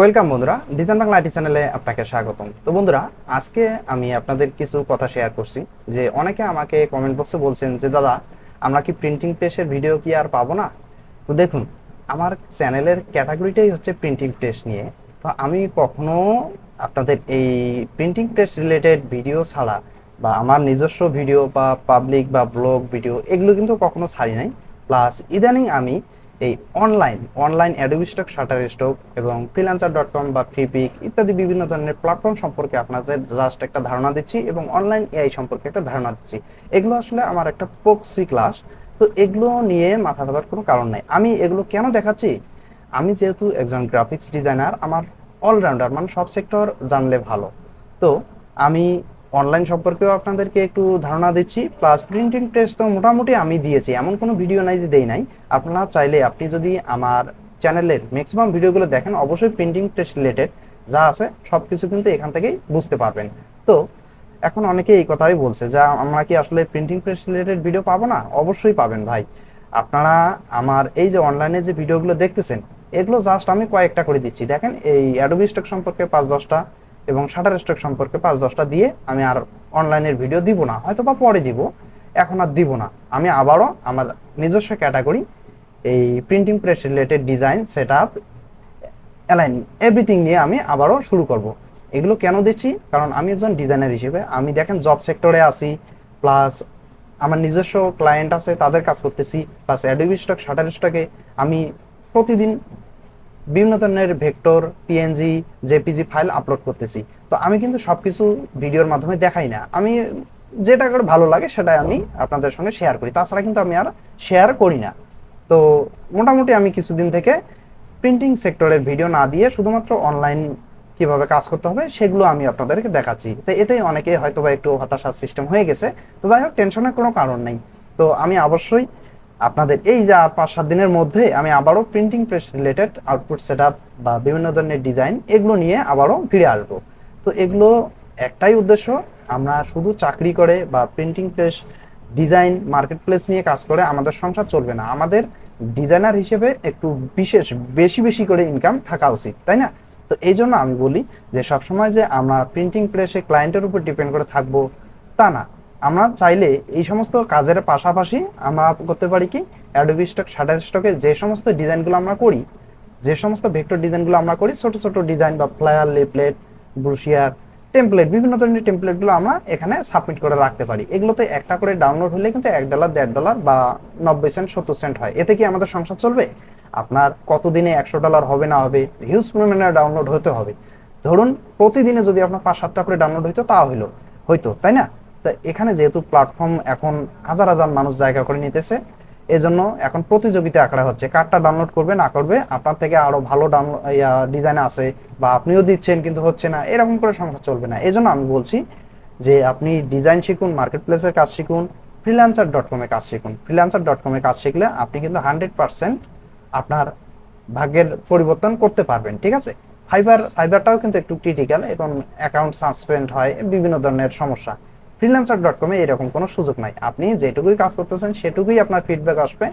Welcome বন্ধুরা design Bangla IT চ্যানেলে আপনাকে স্বাগতম। তো বন্ধুরা, আজকে আমি আপনাদের কিছু কথা শেয়ার করছি, যে অনেকে আমাকে কমেন্ট বক্সে বলছেন যে, দাদা, আমরা কি প্রিন্টিং প্রেসের ভিডিও কি আর পাবো না? তো দেখুন, আমার চ্যানেলের ক্যাটাগরিটাই হচ্ছে প্রিন্টিং প্রেস নিয়ে। তো আমি কখনো আপনাদের এই প্রিন্টিং প্রেস রিলেটেড ভিডিও ছাড়া বা আমার নিজস্ব ভিডিও বা পাবলিক বা ব্লগ ভিডিও এগুলো কিন্তু কখনো ছাড়ি নাই। প্লাস ইদানিং আমি এই online online Adobe Stock Shutterstock এবং ফ্রিল্যান্সার ডট কম বা ফ্রিপিক ইত্যাদি বিভিন্ন ধরনের প্ল্যাটফর্ম সম্পর্কে আপনাদের জাস্ট একটা ধারণা দিচ্ছি এবং অনলাইন এআই সম্পর্কে একটা ধারণা দিচ্ছি। এগুলো আসলে আমার একটা পক্সি ক্লাস তো এগুলো নিয়ে মাথা ব্যথার কোনো কারণ নাই। আমি এগুলো কেন দেখাচ্ছি? আমি যেহেতু একজন গ্রাফিক্স ডিজাইনার আমার অলরাউন্ডার মানে সব সেক্টর জানলে ভালো। তো আমি অনলাইন সম্পর্কেও আপনাদেরকে একটু ধারণা দিচ্ছি প্লাস প্রিন্টিং প্রেস তো মোটামুটি আমি দিয়েছি, এমন কোনো ভিডিও নাই যে দেই নাই। আপনারা চাইলে আপনি যদি আমার চ্যানেলের ম্যাক্সিমাম ভিডিওগুলো দেখেন, অবশ্যই প্রিন্টিং প্রেস রিলেটেড যা আছে সব কিছু কিন্তু এখান থেকেই বুঝতে পারবেন। তো, এখন অনেকে এই কথাই বলছে যে, আমরা কি আসলে প্রিন্টিং প্রেস রিলেটেড ভিডিও পাবো না? অবশ্যই পাবেন ভাই। আপনারা আমার এই যে অনলাইনে যে ভিডিওগুলো দেখতেছেন, এগুলো জাস্ট আমি কয়েকটা করে দিচ্ছি। দেখেন, এই অ্যাডোবি স্টক সম্পর্কে পাঁচ দশটা এবং শাটার স্টক সম্পর্কে পাঁচ দশটা দিয়ে আমি আর অনলাইনের ভিডিও দিব না, হয়তো বা পরে দিব, এখন আর দিব না। আমি আবারও আমার নিজস্ব ক্যাটাগরি, এই printing press related design set up align everything নিয়ে আমি আবারও শুরু করব। এগুলো কেন দিচ্ছি? কারণ আমি একজন ডিজাইনার হিসেবে, আমি দেখেন জব সেক্টরে আছি প্লাস আমার নিজস্ব ক্লায়েন্ট আছে, তাদের কাজ করতেছি প্লাস অ্যাডোবি স্টক শাটার স্টকে আমি প্রতিদিন বিভিন্ন ধরনের vector PNG JPG file upload করতেছি। তো আমি কিন্তু সবকিছু ভিডিওর মাধ্যমে দেখাই না। আমি যেটা করে ভালো লাগে সেটাই আমি আপনাদের সঙ্গে শেয়ার করি। তাছাড়া কিন্তু আমি আর শেয়ার করি না। তো মোটামুটি আমি কিছুদিন থেকে প্রিন্টিং সেক্টরের ভিডিও না দিয়ে শুধুমাত্র অনলাইন কীভাবে কাজ করতে হবে সেগুলো আমি আপনাদেরকে দেখাচ্ছি। তো এতেই অনেকে হয়তো বা একটু হতাশার সিস্টেম হয়ে গেছে। তো যাই হোক টেনশনের কোনো কারণ নেই। তো আমি অবশ্যই আপনাদের এই যে আর পাঁচ সাত দিনের মধ্যে আমি আবারও printing press related output set বা বিভিন্ন ধরনের ডিজাইন এগুলো নিয়ে আবারও ফিরে আসব। তো এগুলো একটাই উদ্দেশ্য, আমরা শুধু চাকরি করে বা printing press design market place নিয়ে কাজ করে আমাদের সংসার চলবে না। আমাদের ডিজাইনার হিসেবে একটু বিশেষ, বেশি বেশি করে ইনকাম থাকা উচিত, তাই না? তো এই জন্য আমি বলি যে সবসময় যে আমরা প্রিন্টিং প্রেসে ক্লায়েন্টের উপর ডিপেন্ড করে থাকব, তা না। আমরা চাইলে এই সমস্ত কাজের পাশাপাশি আমরা করতে পারি কি অ্যাডোবি স্টক শাটার স্টকে যে সমস্ত ডিজাইনগুলো আমরা করি, যে সমস্ত ভেক্টর ডিজাইনগুলো আমরা করি, ছোট ছোট ডিজাইন বা ফ্লায়ার লিপলেট ব্রুশিয়ার টেমপ্লেট বিভিন্ন ধরনের টেমপ্লেটগুলো আমরা এখানে সাবমিট করে রাখতে পারি। এগুলোতে একটা করে ডাউনলোড হলে কিন্তু এক ডলার দেড় ডলার বা নব্বই সেন্ট সত্তর সেন্ট হয়। এতে কি আমাদের সংসার চলবে? আপনার কতদিনে একশো ডলার হবে না হবে হিউজ পরিমাণে ডাউনলোড হতে হবে। ধরুন প্রতিদিনে যদি আপনার পাঁচ সাতটা করে ডাউনলোড হইতো, তা হইল। হয়তো তাই না? তা এখানে যেহেতু প্ল্যাটফর্ম এখন হাজার হাজার মানুষ জায়গা করে নিতেছে, এজন্য এখন প্রতিযোগিতা আঁকড়া হচ্ছে। কার্ডটা ডাউনলোড করবে, না করবে, আপনার থেকে আরও ভালো ডাউনলোড ডিজাইন আছে বা আপনিও দিচ্ছেন কিন্তু হচ্ছে না, এরকম করে সংসার চলবে না। এজন্য আমি বলছি যে আপনি ডিজাইন শিখুন মার্কেট প্লেসের কাজ শিখুন ফ্রিল্যান্সার ডট কমে কাজ শিখুন। ফ্রিল্যান্সার ডট কমে কাজ শিখলে আপনি কিন্তু হান্ড্রেড পার্সেন্ট আপনার ভাগ্যের পরিবর্তন করতে পারবেন, ঠিক আছে? ফাইবার ফাইবারটাও কিন্তু একটু ক্রিটিক্যাল এখন অ্যাকাউন্ট সাসপেন্ড হয়, বিভিন্ন ধরনের সমস্যা। ফ্রিল্যান্সার ডট কমে এরকম কোনো সুযোগ নাই। আপনি যেটুকুই কাজ করতেছেন, সেটুকুই আপনার ফিডব্যাক আসবে।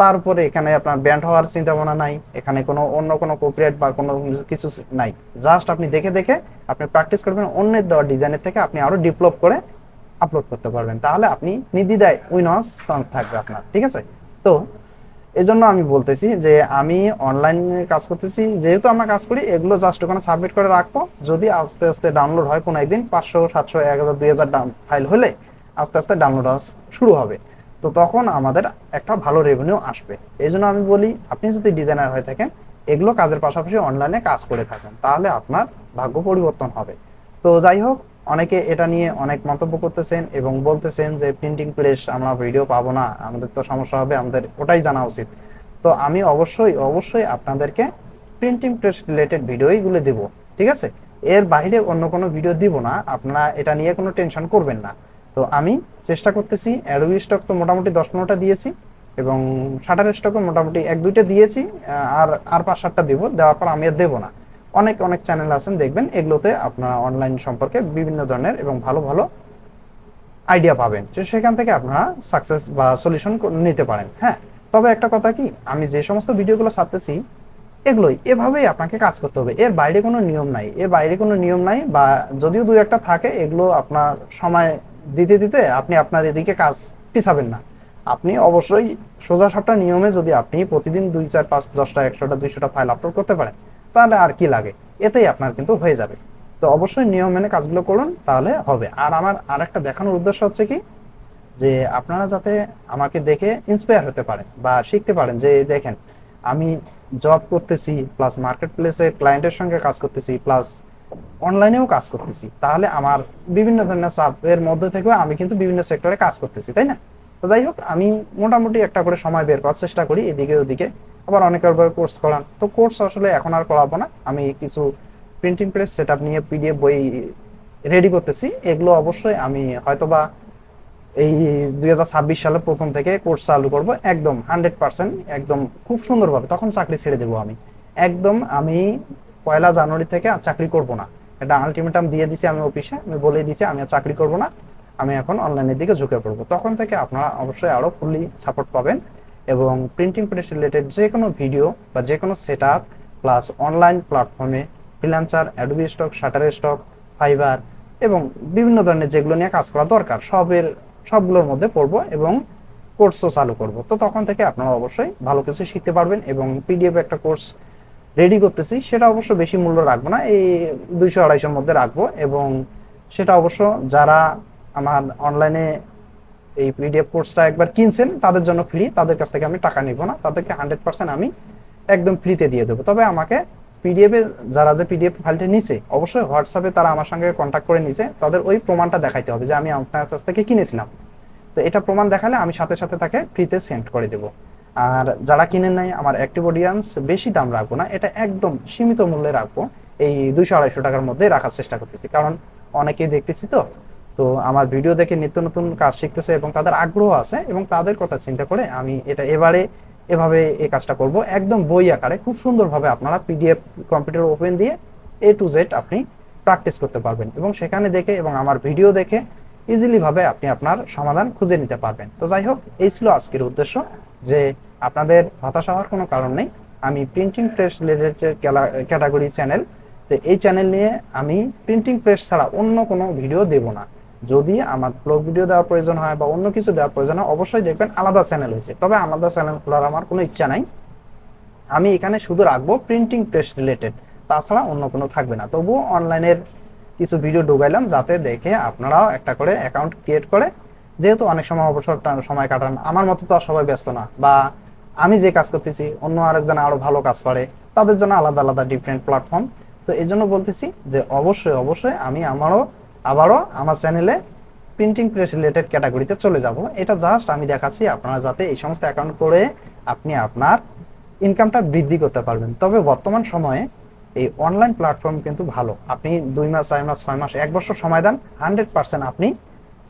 তারপরে এখানে আপনার ব্যান্ড হওয়ার চিন্তা ভাবনা নাই, এখানে কোনো অন্য কোনো কপিরাইট বা কোনো কিছু নাই। জাস্ট আপনি দেখে দেখে আপনি প্র্যাকটিস করবেন, অন্যের দেওয়া ডিজাইনের থেকে আপনি আরও ডেভেলপ করে আপলোড করতে পারবেন। তাহলে আপনি নির্দ্বিধায় উইন হওয়ার চান্স থাকবে আপনার, ঠিক আছে? তো এজন্য আমি বলতেছি যে আমি অনলাইনে কাজ করতেছি, যেহেতু আমরা কাজ করি, এগুলো জাস্ট ওখানে সাবমিট করে রাখব। যদি আস্তে আস্তে ডাউনলোড হয় কোনো একদিন, পাঁচশো, সাতশো, এক হাজার, দুই হাজার ফাইল হলে আস্তে আস্তে ডাউনলোড হওয়া শুরু হবে। তো তখন আমাদের একটা ভালো রেভিনিউ আসবে। এই জন্য আমি বলি, আপনি যদি ডিজাইনার হয়ে থাকেন, এগুলো কাজের পাশাপাশি অনলাইনে কাজ করে থাকেন, তাহলে আপনার ভাগ্য পরিবর্তন হবে। তো যাই হোক অনেকে এটা নিয়ে অনেক মন্তব্য করতেছেন এবং বলতেছেন যে প্রিন্টিং প্রেস আমরা ভিডিও পাবো না, আমাদের তো সমস্যা হবে, আমাদের ওটাই জানা উচিত। তো আমি অবশ্যই অবশ্যই আপনাদেরকে প্রিন্টিং প্রেস রিলেটেড ভিডিওইগুলো দিব, ঠিক আছে? এর বাইরে অন্য কোনো ভিডিও দিব না, আপনারা এটা নিয়ে কোনো টেনশন করবেন না। তো আমি চেষ্টা করতেছি অ্যাডোবি স্টক তো মোটামুটি দশ পনেরোটা দিয়েছি এবং শাটার স্টকও মোটামুটি এক দুইটা দিয়েছি আর আর পাঁচ সাতটা দিব, দেওয়ার পর আমি আর দেবো না। অনেক অনেক চ্যানেল আছেন, দেখবেন এগুলোতে আপনারা অনলাইন সম্পর্কে বিভিন্ন ধরনের এবং ভালো ভালো আইডিয়া পাবেন। তো সেখান থেকে আপনারা সাকসেস বা সলিউশন নিতে পারেন হ্যাঁ? তবে একটা কথা কি, আমি যে সমস্ত ভিডিওগুলো ছাড়তেছি, এগুলোই এভাবেই আপনাকে কাজ করতে হবে। এর বাইরে কোনো নিয়ম নাই। এর বাইরে কোনো নিয়ম নাই বা যদিও দুই একটা থাকে, এগুলো আপনার সময় দিতে দিতে আপনি আপনার এদিকে কাজ পিছাবেন না। আপনি অবশ্যই সোজা সাপটা নিয়মে যদি আপনি প্রতিদিন দুই, চার, পাঁচ, দশটা, একশোটা, দুইশোটা ফাইল আপলোড করতে পারেন তাহলে আর কি লাগে? এতেই আপনার কিন্তু হয়ে যাবে। তো অবশ্যই নিয়ম মেনে কাজগুলো করুন, তাহলে হবে। আর আমার আরেকটা দেখানোর উদ্দেশ্য হচ্ছে কি? যে আপনারা যাতে আমাকে দেখে ইন্সপায়ার হতে পারেন বা শিখতে পারেন যে, দেখেন, আমি জব করতেছি প্লাস মার্কেট প্লেসে ক্লায়েন্টের সঙ্গে কাজ করতেছি প্লাস অনলাইনেও কাজ করতেছি। তাহলে আমার বিভিন্ন ধরনের চাপের মধ্যে থেকেও আমি কিন্তু বিভিন্ন সেক্টরে কাজ করতেছি, তাই না? যাই হোক, আমি মোটামুটি একটা করে সময় বের করার চেষ্টা করি, এদিকে ওদিকে। আবার অনেকের কোর্স করান। তো কোর্স আসলে এখন আর করাবো না। আমি কিছু প্রিন্টিং প্রেস সেট নিয়ে পিডিএফ বই রেডি করতেছি। এগুলো অবশ্যই আমি হয়তোবা এই দুই হাজার ছাব্বিশ সালের প্রথম থেকে কোর্স চালু করব একদম হান্ড্রেড পার্সেন্ট একদম খুব সুন্দরভাবে। তখন চাকরি ছেড়ে দেবো আমি। একদম আমি পয়লা জানুয়ারি থেকে আর চাকরি করব না। এটা আলটিমেটাম দিয়ে দিছি আমি অফিসে আমি বলে দিছি আমি আর চাকরি করব না। আমি এখন অনলাইনের দিকে ঝুঁকে পড়ব। তখন থেকে আপনারা অবশ্যই আরও ফুললি সাপোর্ট পাবেন এবং প্রিন্টিং প্রেস রিলেটেড যে কোনো ভিডিও বা যে কোনো সেট আপ প্লাস অনলাইন প্ল্যাটফর্মে freelancer Adobe Stock Shutterstock Fiverr এবং বিভিন্ন ধরনের যেগুলো নিয়ে কাজ করা দরকার, সবের, সবগুলোর মধ্যে পড়ব এবং কোর্সও চালু করব। তো তখন থেকে আপনারা অবশ্যই ভালো কিছু শিখতে পারবেন এবং পিডিএফ একটা কোর্স রেডি করতেছি, সেটা অবশ্য বেশি মূল্য রাখব না, এই দুইশো আড়াইশোর মধ্যে রাখব এবং সেটা অবশ্য যারা আমার অনলাইনে এই পিডিএফ কোর্সটা একবার কিনছেন, তাদের জন্য ফ্রি তাদের কাছ থেকে আমি টাকা নিব না। তাদেরকে হান্ড্রেড পার্সেন্ট আমি একদম ফ্রিতে দিয়ে দেবো। তবে আমাকে পিডিএফে যারা যে পিডিএফ ফাইলটা নিছে, অবশ্যই হোয়াটসঅ্যাপে তারা আমার সঙ্গে কন্ট্যাক্ট করে নিছে। তাদের ওই প্রমাণটা দেখাইতে হবে যে আমি আপনার কাছ থেকে কিনেছিলাম। তো এটা প্রমাণ দেখালে আমি সাথে সাথে তাকে ফ্রিতে সেন্ড করে দেব। আর যারা কিনেন নাই, আমার অ্যাক্টিভ অডিয়েন্স বেশি দাম রাখব না, এটা একদম সীমিত মূল্যে রাখব। এই দুইশো আড়াইশো টাকার মধ্যে রাখার চেষ্টা করতেছি। কারণ অনেকেই দেখতেছি তো তো আমার ভিডিও দেখে নিত্য নতুন কাজ শিখতেছে এবং তাদের আগ্রহ আছে এবং তাদের কথা চিন্তা করে আমি এটা এবারে এভাবে এই কাজটা করব। একদম বই আকারে, খুব সুন্দরভাবে আপনারা পিডিএফ কম্পিউটার ওপেন দিয়ে এ টু জেড আপনি প্র্যাকটিস করতে পারবেন এবং সেখানে দেখে এবং আমার ভিডিও দেখে ইজিলি ভাবে আপনি আপনার সমাধান খুঁজে নিতে পারবেন। তো যাই হোক, এই ছিল আজকের উদ্দেশ্য যে আপনাদের হতাশা হওয়ার কোনো কারণ নেই। আমি printing press related category channel তো এই চ্যানেল নিয়ে আমি প্রিন্টিং প্রেস ছাড়া অন্য কোনো ভিডিও দেব না। যদি আমার ব্লগ ভিডিও দেওয়ার প্রয়োজন হয় বা অন্য কিছু দেওয়ার প্রয়োজন হয়, অবশ্যই দেখবেন আলাদা চ্যানেল হয়েছে। তবে আলাদা চ্যানেল খোলার আমার কোনো ইচ্ছা নাই। আমি এখানে শুধু রাখব প্রিন্টিং প্রেস রিলেটেড তাছাড়া অন্য কোনো থাকবে না। তবুও অনলাইনের কিছু ভিডিও ঢুকাইলাম যাতে দেখে আপনারাও একটা করে অ্যাকাউন্ট ক্রিয়েট করে, যেহেতু অনেক সময় অবসর সময় কাটান, আমার মতো তো আর সবাই ব্যস্ত না। বা আমি যে কাজ করতেছি, অন্য আরেকজন আরও ভালো কাজ করে, তাদের জন্য আলাদা আলাদা ডিফারেন্ট প্ল্যাটফর্ম তো এই জন্য বলতেছি যে অবশ্যই অবশ্যই আমি আমারও আবারও আমার চ্যানেলে প্রিন্টিং প্রেস রিলেটেড ক্যাটাগরিতে চলে যাব। এটা জাস্ট আমি দেখাচ্ছি আপনারা যাতে এই সমস্ত অ্যাকাউন্ট করে আপনি আপনার ইনকামটা বৃদ্ধি করতে পারবেন। তবে বর্তমান সময়ে এই অনলাইন প্ল্যাটফর্ম কিন্তু ভালো। আপনি দুই মাস, চার মাস, ছয় মাস, এক বছর সময় দেন হান্ড্রেড পার্সেন্ট আপনি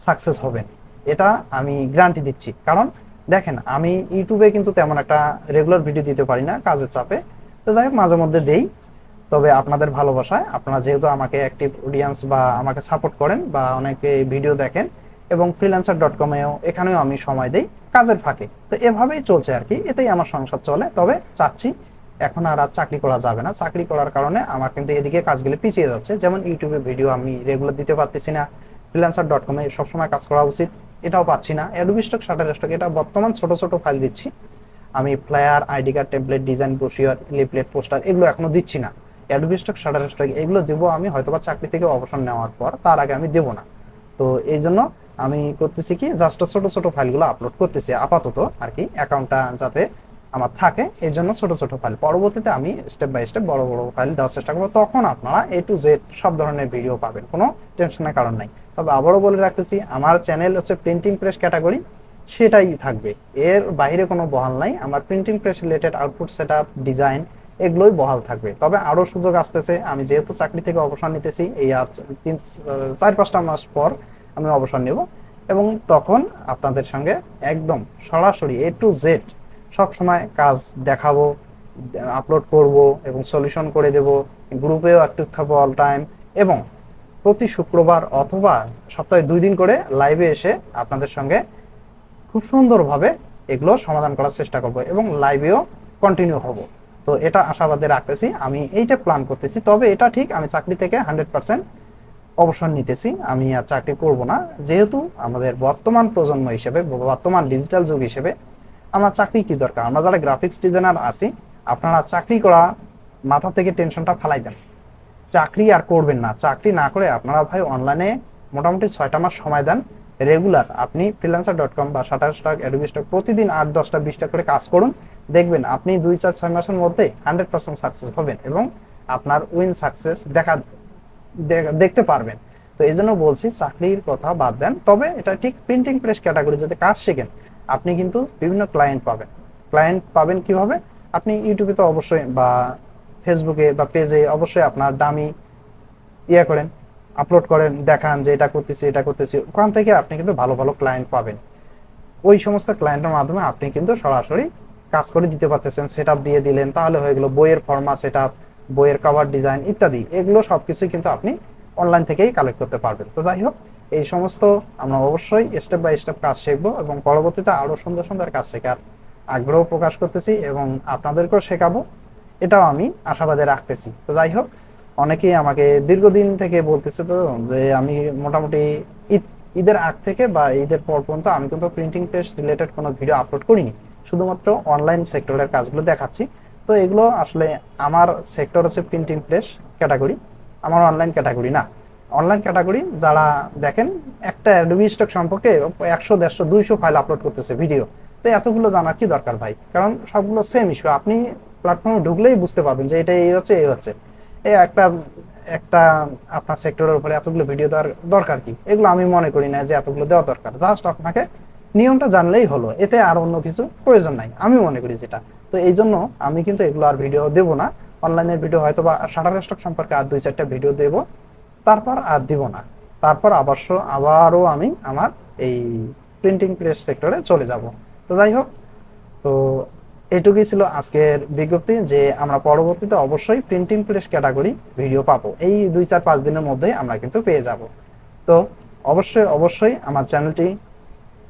সাকসেস হবেন। এটা আমি গ্যারান্টি দিচ্ছি। কারণ দেখেন, আমি ইউটিউবে কিন্তু তেমন একটা রেগুলার ভিডিও দিতে পারি না কাজের চাপে। তো যাই হোক, মাঝে মধ্যে দেই। তবে আপনাদের ভালোবাসায় আপনারা যেহেতু আমাকে অ্যাক্টিভ অডিয়েন্স বা আমাকে সাপোর্ট করেন বা অনেকে ভিডিও দেখেন এবং ফ্রিল্যান্সার ডট কমেও এখানেও আমি সময় দিই কাজের ফাঁকে। তো এভাবেই চলছে আর কি, এতেই আমার সংসার চলে। তবে চাচ্ছি এখন আর আর চাকরি করা যাবে না। চাকরি করার কারণে আমার কিন্তু এদিকে কাজগুলো পিছিয়ে যাচ্ছে। যেমন ইউটিউবে ভিডিও আমি রেগুলার দিতে পারতেছি না। ফ্রিল্যান্সার ডট কমে সবসময় কাজ করা উচিত, এটাও পাচ্ছি না। অ্যাডোবি স্টক শাটার স্টক, এটা বর্তমান ছোট ছোট ফাইল দিচ্ছি। আমি flyer ID card template design brochure leaflet poster এগুলো এখনও দিচ্ছি না। অ্যাডোবি স্টক, শাটার স্টক, এগুলো দেবো আমি হয়তোবা চাকরি থেকে অবসর নেওয়ার পর, তার আগে আমি দেবো না। তো এই জন্য আমি করতেছি কি জাস্ট ছোট ছোট ফাইলগুলো আপলোড করতেছি, আপাতত আর কি অ্যাকাউন্টটা যাতে আমার থাকে, এই জন্য ছোট ছোট ফাইল। পরবর্তীতে আমি স্টেপ বাই স্টেপ বড় বড় ফাইল দেওয়ার চেষ্টা করব। তখন আপনারা এ টু জেড সব ধরনের ভিডিও পাবেন, কোনো টেনশনের কারণ নাই। তবে আবারও বলে রাখতেছি, আমার চ্যানেল হচ্ছে প্রিন্টিং প্রেস ক্যাটাগরি সেটাই থাকবে। এর বাইরে কোনো বহাল নাই। আমার printing press related output set up design এগুলোই বহাল থাকবে। তবে আরও সুযোগ আসতেছে, আমি যেহেতু চাকরি থেকে অবসর নিতেছি, এই আর তিন, চার পাঁচটা মাস পর আমি অবসর নেব এবং তখন আপনাদের সঙ্গে একদম সরাসরি এ টু জেড সব সময় কাজ দেখাবো আপলোড করব এবং সলিউশন করে দেব গ্রুপেও অ্যাক্টিভ থাকব অল টাইম এবং প্রতি শুক্রবার অথবা সপ্তাহে দুই দিন করে লাইভে এসে আপনাদের সঙ্গে খুব সুন্দরভাবে এগুলো সমাধান করার চেষ্টা করব এবং লাইভেও কন্টিনিউ হব। তো এটা আশাবাদে রাখতেছি, আমি এইটা প্ল্যান করতেছি। তবে এটা ঠিক, আমি চাকরি থেকে হান্ড্রেড পার্সেন্ট অবসর নিতেছি, আমি আর চাকরি করব না। যেহেতু আমাদের বর্তমান প্রজন্ম হিসেবে, বর্তমান ডিজিটাল যুগ হিসেবে, আমার চাকরি কি দরকার? আমরা যারা গ্রাফিক্স ডিজাইনার আছি, আপনারা চাকরি করা মাথা থেকে টেনশনটা ফালাই দেন। চাকরি আর করবেন না। চাকরি না করে আপনারা ভাই অনলাইনে মোটামুটি ছয়টা মাস সময় দেন। রেগুলার আপনি ফ্রিলান্সার ডট কম বা সাতাশ স্টক অ্যাডোবি স্টক প্রতিদিন আট, দশটা, বিশটা করে কাজ করুন। দেখবেন আপনি দুই চার ছয় মাসের মধ্যে হান্ড্রেড পার্সেন্ট সাকসেস হবেন এবং আপনার উইন সাকসেস দেখা দেখতে পারবেন। তো এই জন্য বলছি, চাকরির কথা বাদ দেন। তবে এটা ঠিক প্রিন্টিং প্রেস ক্যাটাগরি যদি কাজ শেখেন, আপনি কিন্তু বিভিন্ন ক্লায়েন্ট পাবেন। ক্লায়েন্ট পাবেন কীভাবে? আপনি ইউটিউবে তো অবশ্যই বা ফেসবুকে বা পেজে অবশ্যই আপনার দামি ইয়ে করেন আপলোড করেন, দেখান যে এটা করতেছি এটা করতেছি। ওখান থেকে আপনি কিন্তু ভালো ভালো ক্লায়েন্ট পাবেন। ওই সমস্ত ক্লায়েন্টের মাধ্যমে আপনি কিন্তু সরাসরি কাজ করে দিতে পারতেছেন সেট দিয়ে দিলেন, তাহলে হয়ে গেলো বইয়ের ফর্মা সেট বইয়ের কভার ডিজাইন ইত্যাদি। এগুলো সব কিছুই কিন্তু আপনি অনলাইন থেকেই কালেক্ট করতে পারবেন। তো যাই হোক, এই সমস্ত আমরা অবশ্যই স্টেপ বাই স্টেপ কাজ শিখব এবং পরবর্তীতে আরও সুন্দর সুন্দর কাজ শেখার আগ্রহ প্রকাশ করতেছি এবং আপনাদেরকেও শেখাবো। এটাও আমি আশাবাদে রাখতেছি। তো যাই হোক, অনেকেই আমাকে দীর্ঘদিন থেকে বলতেছে তো যে আমি মোটামুটি ঈদ, ঈদের আগ থেকে বা ঈদের পর পর্যন্ত আমি কিন্তু প্রিন্টিং প্রেস রিলেটেড কোনো ভিডিও আপলোড করিনি। শুধুমাত্র অনলাইন সেক্টরের কাজগুলো দেখাচ্ছি। তো এগুলো আসলে আমার সেক্টর হচ্ছে প্রিন্টিং প্রেস ক্যাটাগরি আমার অনলাইন ক্যাটাগরি না। অনলাইন ক্যাটাগরি যারা দেখেন, একটা অ্যাডোবি স্টক সম্পর্কে একশো, দেড়শো, দুইশো ফাইল আপলোড করতেছে ভিডিও তো এতগুলো জানার কি দরকার ভাই? কারণ সবগুলো সেম ইস্যু আপনি প্ল্যাটফর্মে ঢুকলেই বুঝতে পারবেন যে এটা এই হচ্ছে এই হচ্ছে। এই একটা একটা আপনার সেক্টরের উপরে এতগুলো ভিডিও দেওয়ার দরকার কি? এগুলো আমি মনে করি না যে এতগুলো দেওয়া দরকার। জাস্ট আপনাকে নিয়মটা জানলেই হলো, এতে আর অন্য কিছু প্রয়োজন নাই, আমি মনে করি যেটা। তো এই জন্য আমি কিন্তু এগুলো আর ভিডিও দেবো না। অনলাইনের ভিডিও হয়তো বা শাটার স্টক সম্পর্কে আর দুই চারটা ভিডিও দেব, তারপর আর দিব না। তারপর অবশ্য আবারও আমি আমার এই প্রিন্টিং প্রেস সেক্টরে চলে যাব। তো যাই হোক, তো এটুকুই ছিল আজকের বিজ্ঞপ্তি যে আমরা পরবর্তীতে অবশ্যই প্রিন্টিং প্রেস ক্যাটাগরি ভিডিও পাবো। এই দুই চার পাঁচ দিনের মধ্যে আমরা কিন্তু পেয়ে যাব। তো অবশ্যই অবশ্যই আমার চ্যানেলটি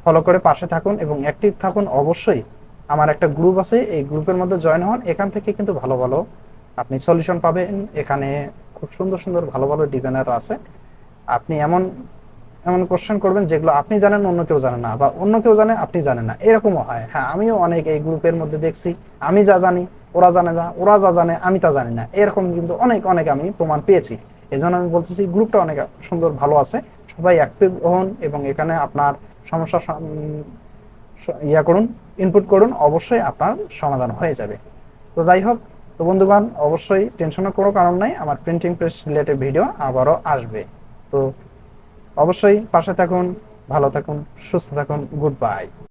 ফলো করে পাশে থাকুন এবং অ্যাক্টিভ থাকুন অবশ্যই। আমার একটা গ্রুপ আছে, এই গ্রুপের মধ্যে জয়েন হন। এখান থেকে কিন্তু ভালো ভালো আপনি সলিউশন পাবেন। এখানে খুব সুন্দর সুন্দর ভালো ভালো ডিজাইনার আছে। আপনি এমন এমন কোশ্চেন করবেন যেগুলো আপনি জানেন, অন্য কেউ জানে না বা অন্য কেউ জানে, আপনি জানেন না। এরকমও হয়। হ্যাঁ আমিও অনেক এই গ্রুপের মধ্যে দেখছি। আমি যা জানি, ওরা জানে না, ওরা যা জানে, আমি তা জানি না। এরকম কিন্তু অনেক অনেক আমি প্রমাণ পেয়েছি। এই জন্য আমি বলতেছি গ্রুপটা অনেক সুন্দর ভালো আছে। সবাই অ্যাক্টিভ হন এবং এখানে আপনার সমস্যা ইয়া করুন ইনপুট করুন, অবশ্যই আপনার সমাধান হয়ে যাবে। তো যাই হোক, তো বন্ধুগণ, অবশ্যই টেনশনের কোনো কারণ নাই, আমার প্রিন্টিং প্রেস রিলেটেড ভিডিও আবারও আসবে। তো অবশ্যই পাশে থাকুন, ভালো থাকুন, সুস্থ থাকুন গুড বাই